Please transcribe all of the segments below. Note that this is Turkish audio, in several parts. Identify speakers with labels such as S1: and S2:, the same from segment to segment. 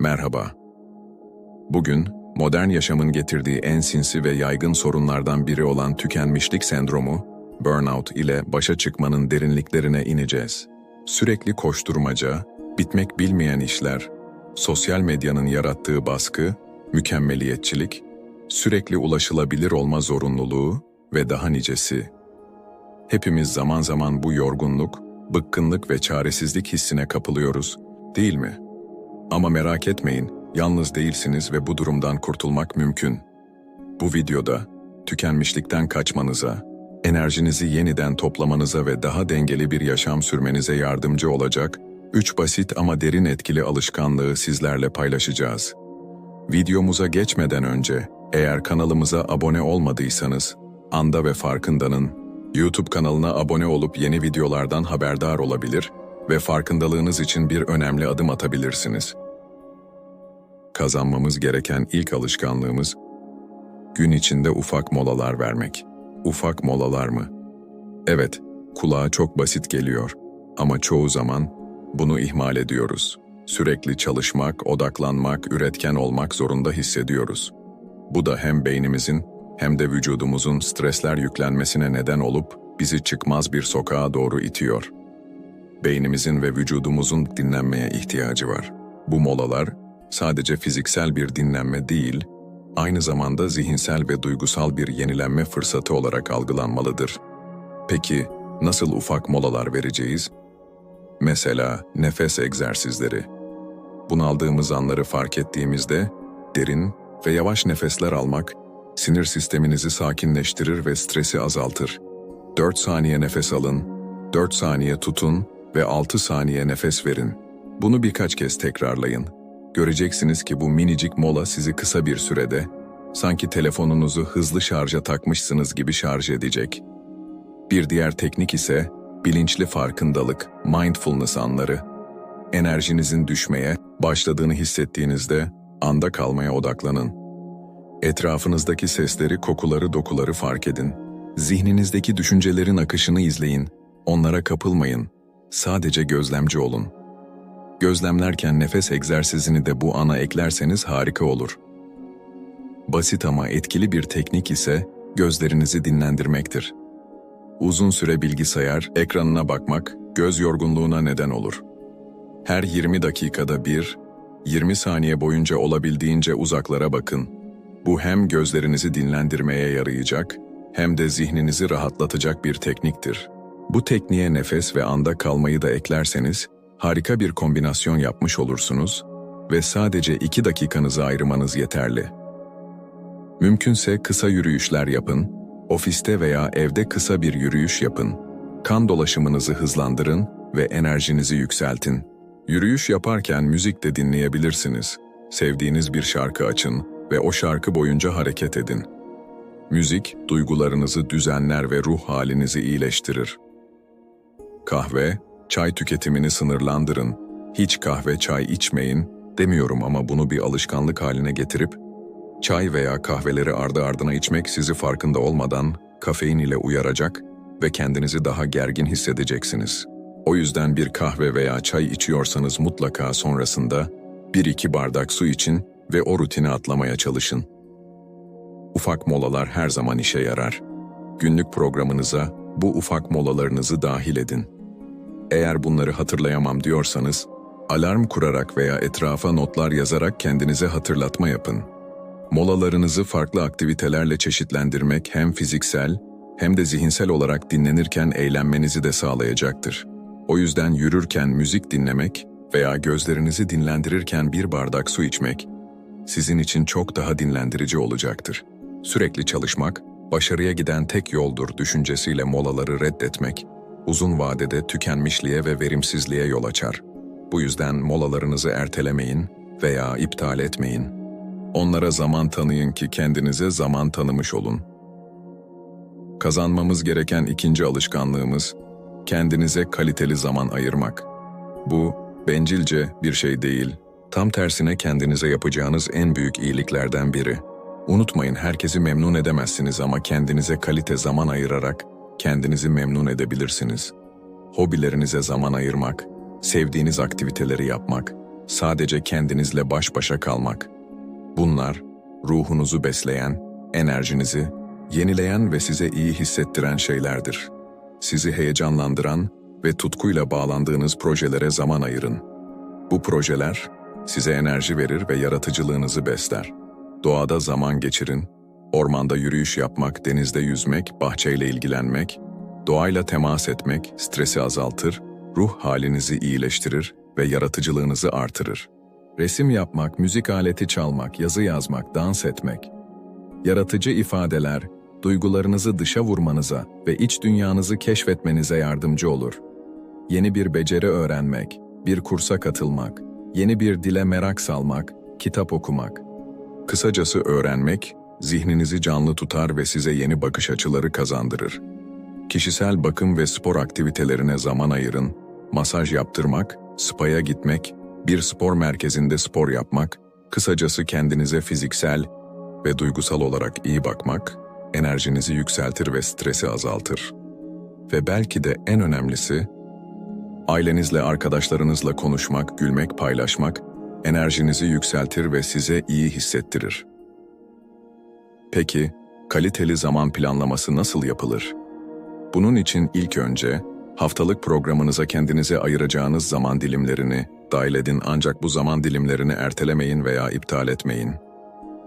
S1: Merhaba. Bugün, modern yaşamın getirdiği en sinsi ve yaygın sorunlardan biri olan tükenmişlik sendromu, burnout ile başa çıkmanın derinliklerine ineceğiz. Sürekli koşturmaca, bitmek bilmeyen işler, sosyal medyanın yarattığı baskı, mükemmeliyetçilik, sürekli ulaşılabilir olma zorunluluğu ve daha nicesi. Hepimiz zaman zaman bu yorgunluk, bıkkınlık ve çaresizlik hissine kapılıyoruz, değil mi? Ama merak etmeyin, yalnız değilsiniz ve bu durumdan kurtulmak mümkün. Bu videoda tükenmişlikten kaçmanıza, enerjinizi yeniden toplamanıza ve daha dengeli bir yaşam sürmenize yardımcı olacak 3 basit ama derin etkili alışkanlığı sizlerle paylaşacağız. Videomuza geçmeden önce eğer kanalımıza abone olmadıysanız Anda ve Farkında'nın YouTube kanalına abone olup yeni videolardan haberdar olabilir ve farkındalığınız için bir önemli adım atabilirsiniz. Kazanmamız gereken ilk alışkanlığımız gün içinde ufak molalar vermek. Ufak molalar mı? Evet, kulağa çok basit geliyor ama çoğu zaman bunu ihmal ediyoruz. Sürekli çalışmak, odaklanmak, üretken olmak zorunda hissediyoruz. Bu da hem beynimizin hem de vücudumuzun stresler yüklenmesine neden olup bizi çıkmaz bir sokağa doğru itiyor. Beynimizin ve vücudumuzun dinlenmeye ihtiyacı var. Bu molalar sadece fiziksel bir dinlenme değil, aynı zamanda zihinsel ve duygusal bir yenilenme fırsatı olarak algılanmalıdır. Peki nasıl ufak molalar vereceğiz? Mesela nefes egzersizleri. Bunaldığımız anları fark ettiğimizde derin ve yavaş nefesler almak sinir sisteminizi sakinleştirir ve stresi azaltır. 4 saniye nefes alın, 4 saniye tutun ve 6 saniye nefes verin. Bunu birkaç kez tekrarlayın. Göreceksiniz ki bu minicik mola sizi kısa bir sürede, sanki telefonunuzu hızlı şarja takmışsınız gibi şarj edecek. Bir diğer teknik ise bilinçli farkındalık, mindfulness anları. Enerjinizin düşmeye başladığını hissettiğinizde anda kalmaya odaklanın. Etrafınızdaki sesleri, kokuları, dokuları fark edin. Zihninizdeki düşüncelerin akışını izleyin. Onlara kapılmayın. Sadece gözlemci olun. Gözlemlerken nefes egzersizini de bu ana eklerseniz harika olur. Basit ama etkili bir teknik ise gözlerinizi dinlendirmektir. Uzun süre bilgisayar ekranına bakmak göz yorgunluğuna neden olur. Her 20 dakikada bir, 20 saniye boyunca olabildiğince uzaklara bakın. Bu hem gözlerinizi dinlendirmeye yarayacak hem de zihninizi rahatlatacak bir tekniktir. Bu tekniğe nefes ve anda kalmayı da eklerseniz harika bir kombinasyon yapmış olursunuz ve sadece 2 dakikanızı ayırmanız yeterli. Mümkünse kısa yürüyüşler yapın, ofiste veya evde kısa bir yürüyüş yapın. Kan dolaşımınızı hızlandırın ve enerjinizi yükseltin. Yürüyüş yaparken müzik de dinleyebilirsiniz. Sevdiğiniz bir şarkı açın ve o şarkı boyunca hareket edin. Müzik, duygularınızı düzenler ve ruh halinizi iyileştirir. Kahve, çay tüketimini sınırlandırın. Hiç kahve, çay içmeyin demiyorum ama bunu bir alışkanlık haline getirip çay veya kahveleri ardı ardına içmek sizi farkında olmadan kafein ile uyaracak ve kendinizi daha gergin hissedeceksiniz. O yüzden bir kahve veya çay içiyorsanız mutlaka sonrasında bir iki bardak su için ve o rutini atlamaya çalışın. Ufak molalar her zaman işe yarar. Günlük programınıza bu ufak molalarınızı dahil edin. Eğer bunları hatırlayamam diyorsanız, alarm kurarak veya etrafa notlar yazarak kendinize hatırlatma yapın. Molalarınızı farklı aktivitelerle çeşitlendirmek hem fiziksel hem de zihinsel olarak dinlenirken eğlenmenizi de sağlayacaktır. O yüzden yürürken müzik dinlemek veya gözlerinizi dinlendirirken bir bardak su içmek sizin için çok daha dinlendirici olacaktır. Sürekli çalışmak, başarıya giden tek yoldur düşüncesiyle molaları reddetmek, uzun vadede tükenmişliğe ve verimsizliğe yol açar. Bu yüzden molalarınızı ertelemeyin veya iptal etmeyin. Onlara zaman tanıyın ki kendinize zaman tanımış olun. Kazanmamız gereken ikinci alışkanlığımız, kendinize kaliteli zaman ayırmak. Bu, bencilce bir şey değil, tam tersine kendinize yapacağınız en büyük iyiliklerden biri. Unutmayın herkesi memnun edemezsiniz ama kendinize kalite zaman ayırarak kendinizi memnun edebilirsiniz. Hobilerinize zaman ayırmak, sevdiğiniz aktiviteleri yapmak, sadece kendinizle baş başa kalmak. Bunlar, ruhunuzu besleyen, enerjinizi, yenileyen ve size iyi hissettiren şeylerdir. Sizi heyecanlandıran ve tutkuyla bağlandığınız projelere zaman ayırın. Bu projeler, size enerji verir ve yaratıcılığınızı besler. Doğada zaman geçirin, ormanda yürüyüş yapmak, denizde yüzmek, bahçeyle ilgilenmek, doğayla temas etmek stresi azaltır, ruh halinizi iyileştirir ve yaratıcılığınızı artırır. Resim yapmak, müzik aleti çalmak, yazı yazmak, dans etmek. Yaratıcı ifadeler, duygularınızı dışa vurmanıza ve iç dünyanızı keşfetmenize yardımcı olur. Yeni bir beceri öğrenmek, bir kursa katılmak, yeni bir dile merak salmak, kitap okumak. Kısacası öğrenmek, zihninizi canlı tutar ve size yeni bakış açıları kazandırır. Kişisel bakım ve spor aktivitelerine zaman ayırın, masaj yaptırmak, spa'ya gitmek, bir spor merkezinde spor yapmak, kısacası kendinize fiziksel ve duygusal olarak iyi bakmak, enerjinizi yükseltir ve stresi azaltır. Ve belki de en önemlisi, ailenizle, arkadaşlarınızla konuşmak, gülmek, paylaşmak, enerjinizi yükseltir ve size iyi hissettirir. Peki, kaliteli zaman planlaması nasıl yapılır? Bunun için ilk önce, haftalık programınıza kendinize ayıracağınız zaman dilimlerini dahil edin ancak bu zaman dilimlerini ertelemeyin veya iptal etmeyin.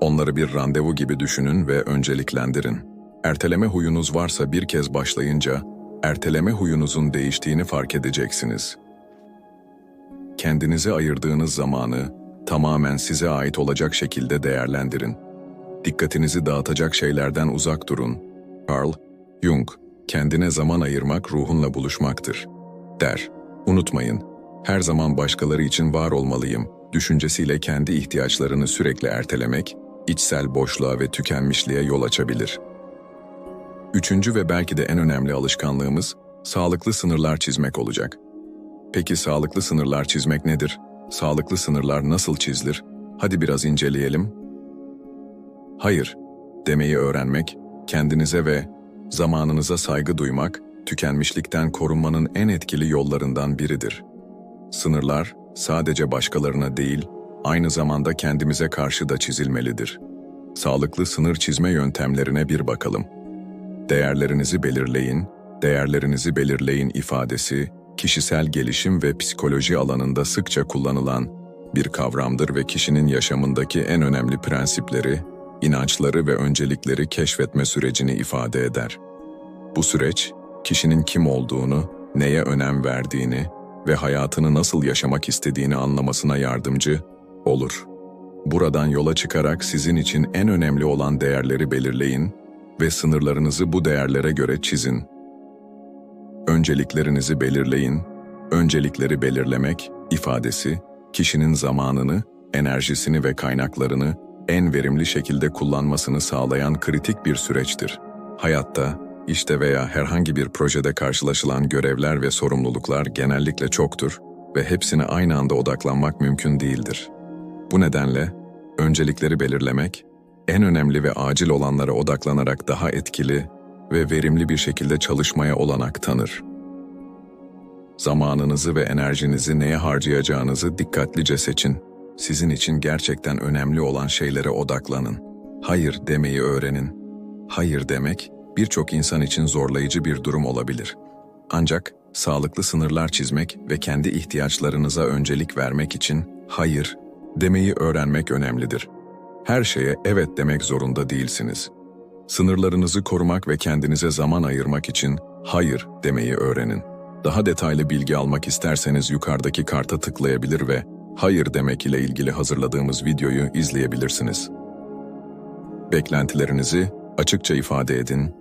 S1: Onları bir randevu gibi düşünün ve önceliklendirin. Erteleme huyunuz varsa bir kez başlayınca, erteleme huyunuzun değiştiğini fark edeceksiniz. Kendinize ayırdığınız zamanı tamamen size ait olacak şekilde değerlendirin. Dikkatinizi dağıtacak şeylerden uzak durun. Carl Jung, kendine zaman ayırmak ruhunla buluşmaktır. Der, unutmayın, her zaman başkaları için var olmalıyım, düşüncesiyle kendi ihtiyaçlarını sürekli ertelemek, içsel boşluğa ve tükenmişliğe yol açabilir. Üçüncü ve belki de en önemli alışkanlığımız, sağlıklı sınırlar çizmek olacak. Peki sağlıklı sınırlar çizmek nedir? Sağlıklı sınırlar nasıl çizilir? Hadi biraz inceleyelim. Hayır, demeyi öğrenmek, kendinize ve zamanınıza saygı duymak, tükenmişlikten korunmanın en etkili yollarından biridir. Sınırlar sadece başkalarına değil, aynı zamanda kendimize karşı da çizilmelidir. Sağlıklı sınır çizme yöntemlerine bir bakalım. Değerlerinizi belirleyin, değerlerinizi belirleyin ifadesi, kişisel gelişim ve psikoloji alanında sıkça kullanılan bir kavramdır ve kişinin yaşamındaki en önemli prensipleri, inançları ve öncelikleri keşfetme sürecini ifade eder. Bu süreç, kişinin kim olduğunu, neye önem verdiğini ve hayatını nasıl yaşamak istediğini anlamasına yardımcı olur. Buradan yola çıkarak sizin için en önemli olan değerleri belirleyin ve sınırlarınızı bu değerlere göre çizin. Önceliklerinizi belirleyin. Öncelikleri belirlemek ifadesi, kişinin zamanını, enerjisini ve kaynaklarını en verimli şekilde kullanmasını sağlayan kritik bir süreçtir. Hayatta, işte veya herhangi bir projede karşılaşılan görevler ve sorumluluklar genellikle çoktur ve hepsine aynı anda odaklanmak mümkün değildir. Bu nedenle öncelikleri belirlemek, en önemli ve acil olanlara odaklanarak daha etkili ve verimli bir şekilde çalışmaya olanak tanır. Zamanınızı ve enerjinizi neye harcayacağınızı dikkatlice seçin. Sizin için gerçekten önemli olan şeylere odaklanın. Hayır demeyi öğrenin. Hayır demek birçok insan için zorlayıcı bir durum olabilir. Ancak sağlıklı sınırlar çizmek ve kendi ihtiyaçlarınıza öncelik vermek için hayır demeyi öğrenmek önemlidir. Her şeye evet demek zorunda değilsiniz. Sınırlarınızı korumak ve kendinize zaman ayırmak için hayır demeyi öğrenin. Daha detaylı bilgi almak isterseniz yukarıdaki karta tıklayabilir ve hayır demek ile ilgili hazırladığımız videoyu izleyebilirsiniz. Beklentilerinizi açıkça ifade edin.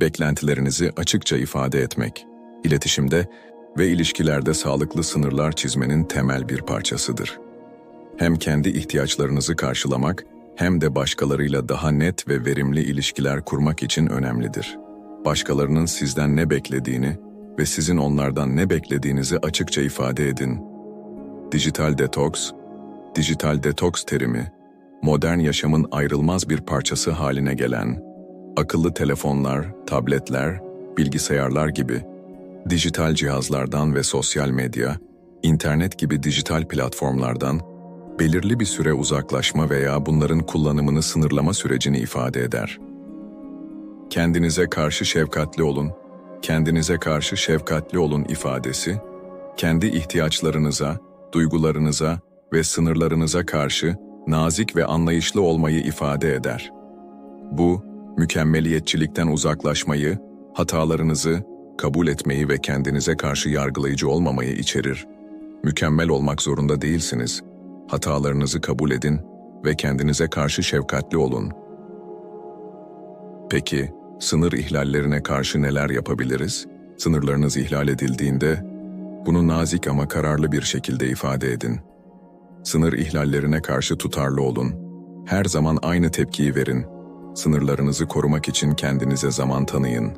S1: Beklentilerinizi açıkça ifade etmek, iletişimde ve ilişkilerde sağlıklı sınırlar çizmenin temel bir parçasıdır. Hem kendi ihtiyaçlarınızı karşılamak hem de başkalarıyla daha net ve verimli ilişkiler kurmak için önemlidir. Başkalarının sizden ne beklediğini ve sizin onlardan ne beklediğinizi açıkça ifade edin. Dijital detoks, dijital detoks terimi, modern yaşamın ayrılmaz bir parçası haline gelen, akıllı telefonlar, tabletler, bilgisayarlar gibi dijital cihazlardan ve sosyal medya, internet gibi dijital platformlardan belirli bir süre uzaklaşma veya bunların kullanımını sınırlama sürecini ifade eder. Kendinize karşı şefkatli olun, kendinize karşı şefkatli olun ifadesi, kendi ihtiyaçlarınıza, duygularınıza ve sınırlarınıza karşı nazik ve anlayışlı olmayı ifade eder. Bu, mükemmeliyetçilikten uzaklaşmayı, hatalarınızı kabul etmeyi ve kendinize karşı yargılayıcı olmamayı içerir. Mükemmel olmak zorunda değilsiniz. Hatalarınızı kabul edin ve kendinize karşı şefkatli olun. Peki, sınır ihlallerine karşı neler yapabiliriz? Sınırlarınız ihlal edildiğinde, bunu nazik ama kararlı bir şekilde ifade edin. Sınır ihlallerine karşı tutarlı olun. Her zaman aynı tepkiyi verin. Sınırlarınızı korumak için kendinize zaman tanıyın.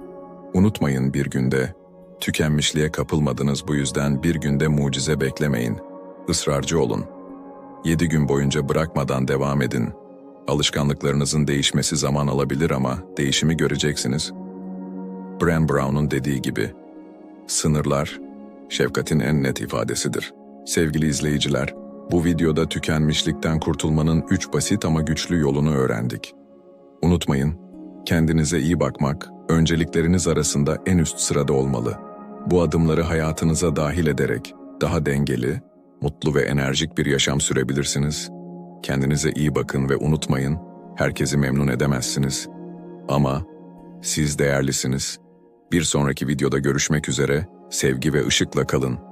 S1: Unutmayın bir günde, tükenmişliğe kapılmadınız bu yüzden bir günde mucize beklemeyin. Israrcı olun. Yedi gün boyunca bırakmadan devam edin. Alışkanlıklarınızın değişmesi zaman alabilir ama değişimi göreceksiniz. Bran Brown'un dediği gibi, sınırlar, şefkatin en net ifadesidir. Sevgili izleyiciler, bu videoda tükenmişlikten kurtulmanın üç basit ama güçlü yolunu öğrendik. Unutmayın, kendinize iyi bakmak, öncelikleriniz arasında en üst sırada olmalı. Bu adımları hayatınıza dahil ederek daha dengeli, mutlu ve enerjik bir yaşam sürebilirsiniz. Kendinize iyi bakın ve unutmayın, herkesi memnun edemezsiniz. Ama siz değerlisiniz. Bir sonraki videoda görüşmek üzere, sevgi ve ışıkla kalın.